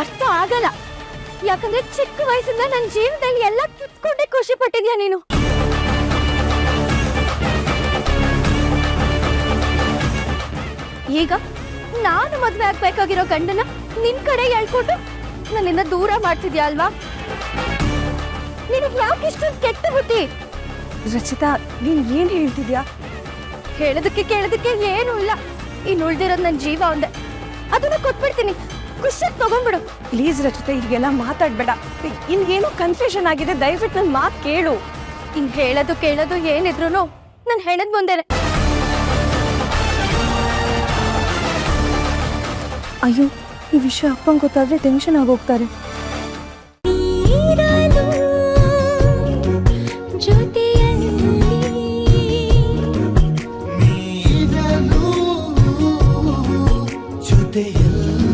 ಅರ್ಥ ಆಗಲ್ಲ. ಯಾಕಂದ್ರೆ ಚಿಕ್ಕ ವಯಸ್ಸಿಂದ ನನ್ನ ಜೀವನದಲ್ಲಿ ಎಲ್ಲ ಕಿತ್ಕೊಂಡೆ ಖುಷಿ ಪಟ್ಟಿದ್ಯಾ ನೀನು? ಈಗ ನಾನು ಮದ್ವೆ ಆಗ್ಬೇಕಾಗಿರೋ ಗಂಡನ ನಿನ್ ಕಡೆ ಹೇಳ್ಕೊಂಡು ನನ್ನಿಂದ ದೂರ ಮಾಡ್ತಿದ್ಯಾ ಅಲ್ವಾ? ನಿನಗೆ ಯಾಕೆ ಇಷ್ಟೊಂದು ಕೆಟ್ಟ ಬುದ್ಧಿ? ರಚಿತಾ ನೀನ್ ಏನ್ ಹೇಳ್ತಿದ್ಯಾ? ಹೇಳೋದಕ್ಕೆ ಕೇಳೋದಕ್ಕೆ ಏನೂ ಇಲ್ಲ. ಇನ್ನು ಉಳ್ದಿರೋದು ನನ್ನ ಜೀವ ಒಂದೇ. ಅದನ್ನ ಕೊಟ್ಬಿಡ್ತೀನಿ. ಖುಷಿಯಾಗಿ ತಗೊಂಡ್ಬಿಡು ಪ್ಲೀಸ್ ರಚಿತೆ ಹೀಗೆಲ್ಲ ಮಾತಾಡ್ಬೇಡ. ಏನೋ ಕನ್ಫ್ಯೂಷನ್ ಆಗಿದೆ ದಯವಿಟ್ಟು ನನ್ನ ಮಾತು ಕೇಳು. ಇನ್ ಹೇಳೋದು ಕೇಳೋದು ಏನಿದ್ರು ನಾನು ಹೆಣದ್ ಮುಂದೆನೆ. ಅಯ್ಯೋ ಈ ವಿಷಯ ಅಪ್ಪಂಗೆ ಗೊತ್ತಾದ್ರೆ ಟೆನ್ಷನ್ ಆಗೋಗ್ತಾರೆ. ಹೋಗ್ತಾರೆ ಜೊತೆಯಲ್ಲಿ